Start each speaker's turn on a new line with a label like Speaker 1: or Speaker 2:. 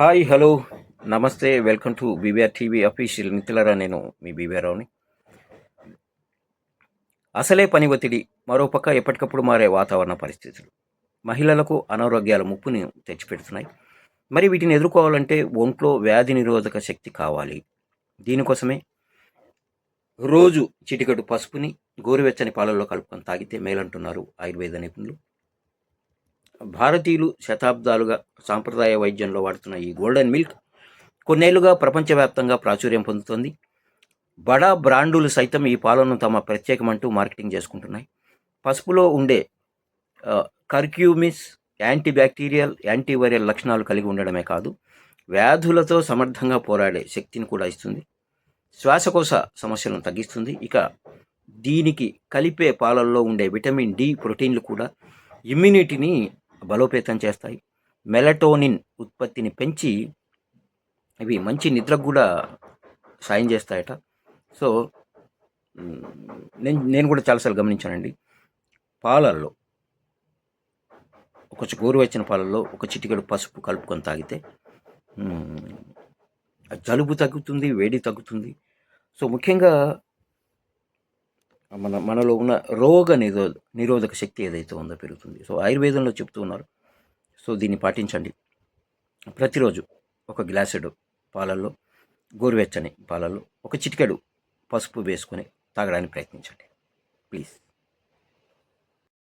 Speaker 1: Hi hello. నమస్తే welcome to B B R TV official. మిత్రులరా నేను మీ బీబీఆర్రావుని. అసలే పని ఒత్తిడి మరోపక్క ఎప్పటికప్పుడు మారే వాతావరణ పరిస్థితులు. మహిళలకు అనారోగ్యాల ముప్పుని తెచ్చిపెడుతున్నాయి. మరి వీటిని ఎదుర్కోవాలంటే ఒంట్లో వ్యాధి నిరోధక శక్తి కావాలి. దీనికోసమే రోజు చిటికడు పసుపుని గోరువెచ్చని పాలల్లో కలుపుకొని తాగితే మేలంటున్నారు ఆయుర్వేద నిపుణులు. భారతీయులు శతాబ్దాలుగా సాంప్రదాయ వైద్యంలో వాడుతున్న ఈ గోల్డెన్ మిల్క్ కొన్నేళ్ళుగా ప్రపంచవ్యాప్తంగా ప్రాచుర్యం పొందుతోంది. బడా బ్రాండులు సైతం ఈ పాలను తమ ప్రత్యేకమంటూ మార్కెటింగ్ చేసుకుంటున్నాయి. పసుపులో ఉండే కర్క్యూమిస్ యాంటీ బ్యాక్టీరియల్ యాంటీవైరల్ లక్షణాలు కలిగి ఉండడమే కాదు వ్యాధులతో సమర్థంగా పోరాడే శక్తిని కూడా ఇస్తుంది. శ్వాసకోశ సమస్యలను తగ్గిస్తుంది. ఇక దీనికి కలిపే పాలల్లో ఉండే విటమిన్ డి ప్రోటీన్లు కూడా ఇమ్యూనిటీని బలోపేతం చేస్తాయి. మెలటోనిన్ ఉత్పత్తిని పెంచి ఇవి మంచి నిద్రకు కూడా సాయం చేస్తాయట. సో నేను నేను కూడా చాలాసార్లు గమనించానండి. పాలల్లో ఒక చి- గోరువెచ్చని పాలల్లో ఒక చిటికెడు పసుపు కలుపుకొని తాగితే జలుబు తగ్గుతుంది వేడి తగ్గుతుంది. సో ముఖ్యంగా మన మనలో ఉన్న రోగ నిరోధ నిరోధక శక్తి ఏదైతే ఉందో పెరుగుతుంది. సో ఆయుర్వేదంలో చెప్తూ ఉన్నారు. సో దీన్ని పాటించండి. ప్రతిరోజు ఒక గ్లాసుడు పాలల్లో గోరువెచ్చని పాలల్లో ఒక చిటికెడు పసుపు వేసుకొని తాగడానికి ప్రయత్నించండి. ప్లీజ్.